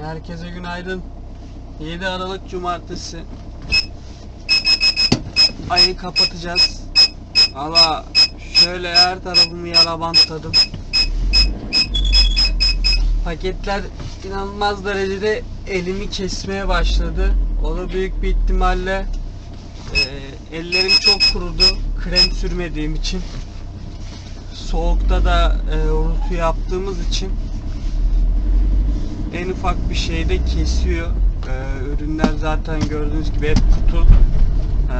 Herkese günaydın. 7 Aralık Cumartesi. Ayı kapatacağız. Valla şöyle her tarafımı yara bantladım. Paketler inanılmaz derecede elimi kesmeye başladı. O da büyük bir ihtimalle e, ellerim çok kurudu. Krem sürmediğim için. Soğukta da e, rutu yaptığımız için en ufak bir şeyde kesiyor. Ee, ürünler zaten gördüğünüz gibi hep kutu. Ee,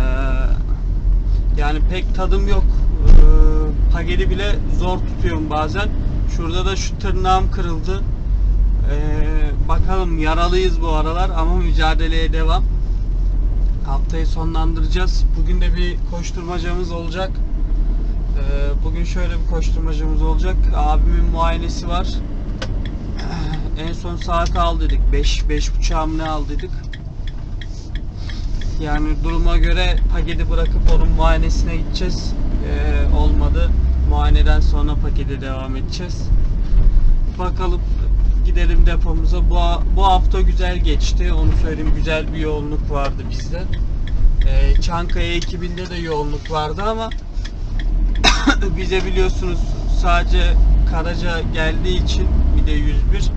yani pek tadım yok. Ee, paketi bile zor tutuyorum bazen. Şurada da şu tırnağım kırıldı. Ee, bakalım yaralıyız bu aralar ama mücadeleye devam. Haftayı sonlandıracağız. Bugün de bir koşturmacamız olacak. Ee, bugün şöyle bir koşturmacamız olacak. Abimin muayenesi var. En son saat aldıydık. 5 beş buçuğa mı ne aldıydık? Yani duruma göre paketi bırakıp onun muayenesine gideceğiz. Ee, olmadı. Muayeneden sonra pakete devam edeceğiz. Bakalım gidelim depomuza. Bu, bu hafta güzel geçti. Onu söyleyeyim. Güzel bir yoğunluk vardı bizde. Ee, Çankaya ekibinde de yoğunluk vardı ama bize biliyorsunuz sadece Karaca geldiği için bir de 101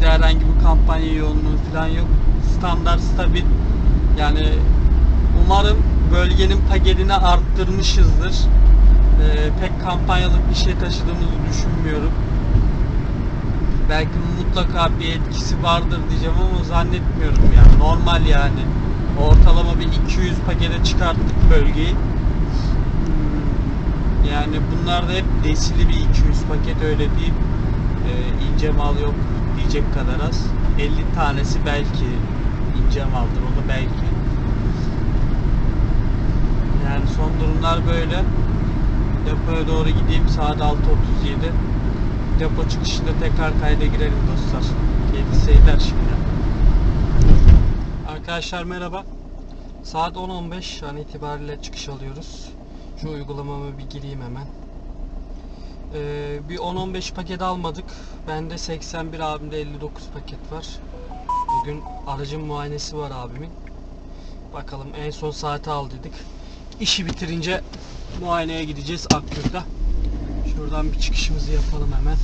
Bizde herhangi bir kampanya yoğunluğu falan yok. Standart stabil. Yani umarım bölgenin paketini arttırmışızdır. Ee, pek kampanyalık bir şey taşıdığımızı düşünmüyorum. Belki mutlaka bir etkisi vardır diyeceğim ama zannetmiyorum yani. Normal yani. Ortalama bir 200 pakete çıkarttık bölgeyi. Hmm, Yani bunlar da hep desili bir 200 paket öyle değil. Ee, ince mal yok diyecek kadar az. 50 tanesi belki ince maldır o da belki. Yani son durumlar böyle. Depoya doğru gideyim saat 6.37. Depo çıkışında tekrar kayda girelim dostlar. Keyifli seyirler şimdi. Arkadaşlar merhaba. Saat 10.15 an itibariyle çıkış alıyoruz. Şu uygulamama bir gireyim hemen. Ee, bir 10-15 paket almadık. Bende 81 abimde 59 paket var. Bugün aracın muayenesi var abimin. Bakalım en son saati aldıydık. İşi bitirince muayeneye gideceğiz Akgür'de. Şuradan bir çıkışımızı yapalım hemen.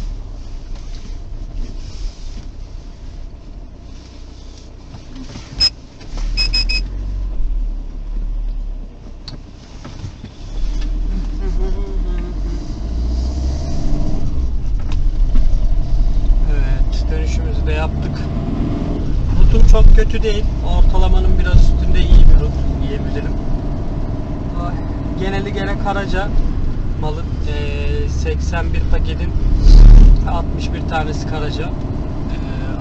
Evet, dönüşümüzü de yaptık. Rutum çok kötü değil. Ortalamanın biraz üstünde iyi bir rut diyebilirim. Ay, Geneli gene Karaca malın eee, 81 paketin 61 tanesi Karaca. Eee,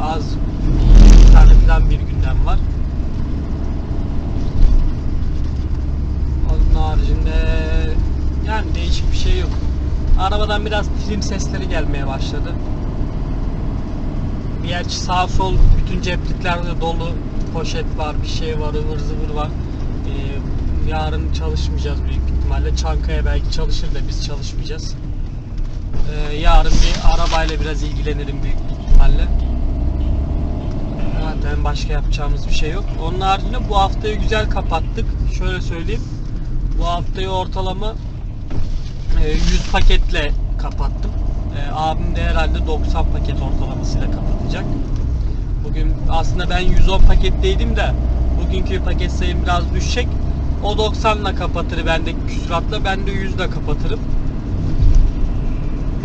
az bir tane falan bir gündem var. Onun haricinde yani değişik bir şey yok. Arabadan biraz film sesleri gelmeye başladı. Bir yer sağ sol bütün cepliklerde dolu poşet var, bir şey var, ıvır zıvır var. Ee, yarın çalışmayacağız büyük ihtimalle. Çankaya belki çalışır da biz çalışmayacağız. Ee, yarın bir arabayla biraz ilgilenirim büyük ihtimalle. Zaten başka yapacağımız bir şey yok. Onun haricinde bu haftayı güzel kapattık. Şöyle söyleyeyim. Bu haftayı ortalama e, 100 paketle kapattım. E, abim de herhalde 90 paket ortalamasıyla kapatacak. Bugün aslında ben 110 paketteydim de bugünkü paket sayım biraz düşecek. O 90 ile kapatır bendeki küsuratla ben de 100 ile kapatırım.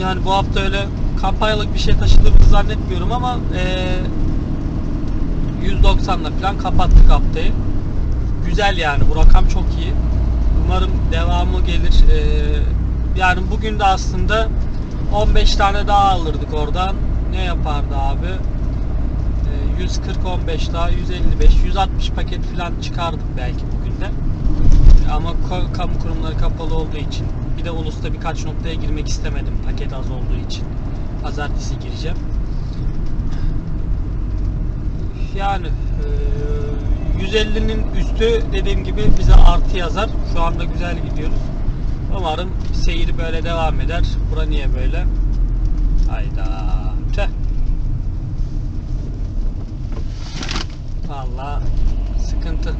Yani bu hafta öyle kampanyalık bir şey taşıdığımızı zannetmiyorum ama e, 190 ile falan kapattık haftayı. Güzel yani bu rakam çok iyi. Umarım devamı gelir. E, yani bugün de aslında 15 tane daha alırdık oradan. Ne yapardı abi? Ee, 140 15 daha 155 160 paket falan çıkardık belki bugün de. Ama kamu kurumları kapalı olduğu için bir de ulusta birkaç noktaya girmek istemedim paket az olduğu için. Pazartesi gireceğim. Yani e, 150'nin üstü dediğim gibi bize artı yazar. Şu anda güzel gidiyoruz. Umarım seyir böyle devam eder. Bura niye böyle? Hayda. Tüh. Valla sıkıntı.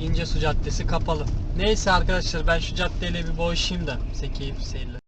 İnce su caddesi kapalı. Neyse arkadaşlar ben şu caddeyle bir boğuşayım da. Size keyifli.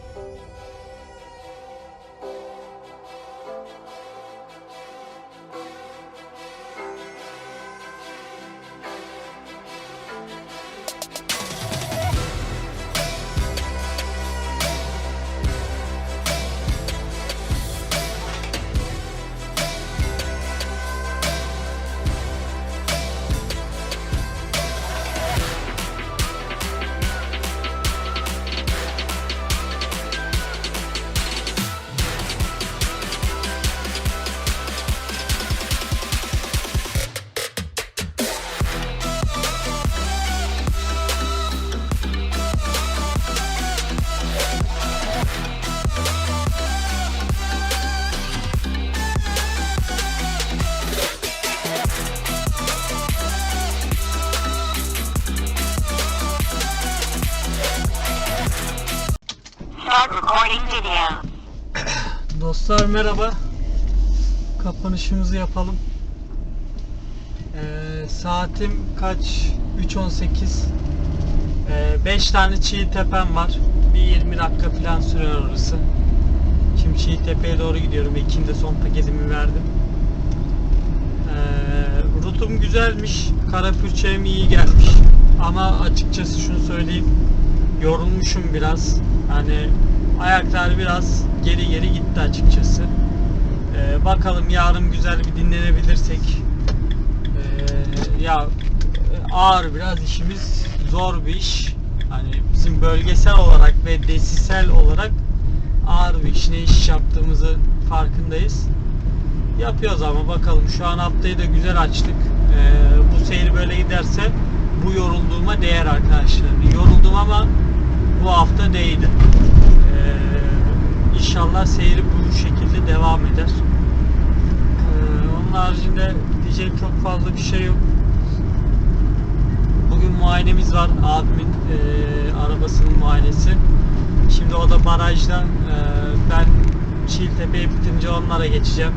Dostlar merhaba. Kapanışımızı yapalım. Ee, saatim kaç? 3.18. 5 tane çiğ tepem var. Bir 20 dakika falan sürer orası. Şimdi çiğ tepeye doğru gidiyorum. İkinde de son paketimi verdim. Ee, rutum güzelmiş. Kara iyi gelmiş. Ama açıkçası şunu söyleyeyim. Yorulmuşum biraz. Hani ayaklar biraz geri geri gitti açıkçası. Ee, bakalım yarın güzel bir dinlenebilirsek. Ee, ya ağır biraz işimiz zor bir iş. Hani bizim bölgesel olarak ve desisel olarak ağır bir iş. Ne iş yaptığımızı farkındayız. Yapıyoruz ama bakalım şu an haftayı da güzel açtık. Ee, bu seyir böyle giderse bu yorulduğuma değer arkadaşlar. Yoruldum ama bu hafta değdi. Ee, inşallah seyri bu şekilde devam eder. Ee, onun haricinde diyecek çok fazla bir şey yok. Bugün muayenemiz var. Abimin e, arabasının muayenesi. Şimdi o da barajda. E, ben Çiğtepe'ye bitince onlara geçeceğim.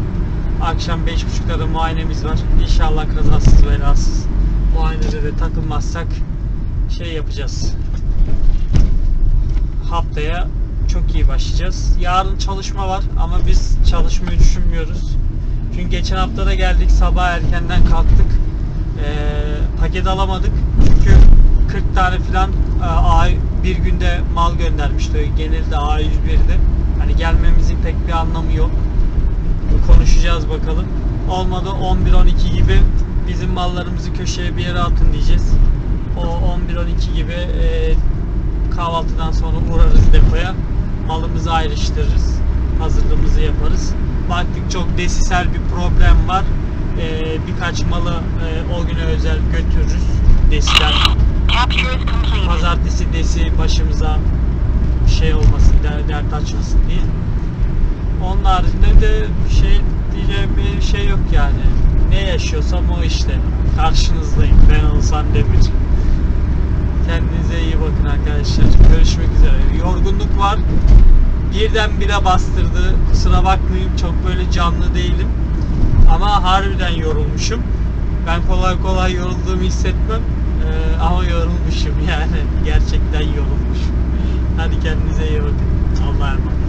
Akşam 5.30'da da muayenemiz var. İnşallah kazasız belasız muayenede de takılmazsak şey yapacağız. Haftaya çok iyi başlayacağız. Yarın çalışma var ama biz çalışmayı düşünmüyoruz. Çünkü geçen hafta da geldik sabah erkenden kalktık. Ee, paket alamadık. Çünkü 40 tane falan e, A bir günde mal göndermişti. Genelde A101'di. Hani gelmemizin pek bir anlamı yok. Konuşacağız bakalım. Olmadı 11-12 gibi bizim mallarımızı köşeye bir yere atın diyeceğiz. O 11-12 gibi e, kahvaltıdan sonra uğrarız depoya. Malımızı ayrıştırırız. Hazırlığımızı yaparız. Baktık çok desisel bir problem var. E, birkaç malı e, o güne özel götürürüz. Complete. Pazartesi desi başımıza şey olmasın, der- dert açmasın diye. Onun haricinde de şey diyeceğim bir şey yok yani. Ne yaşıyorsam o işte. Karşınızdayım. Ben Oğuzhan Demir. Kendinize iyi bakın arkadaşlar. Görüşmek üzere. Yorgunluk var. Birdenbire bastırdı. Kusura bakmayın çok böyle canlı değilim. Ama harbiden yorulmuşum. Ben kolay kolay yorulduğumu hissetmem. Ee, ama yorulmuşum yani. Gerçekten yorulmuşum. Hadi kendinize iyi bakın. Allah'a emanet.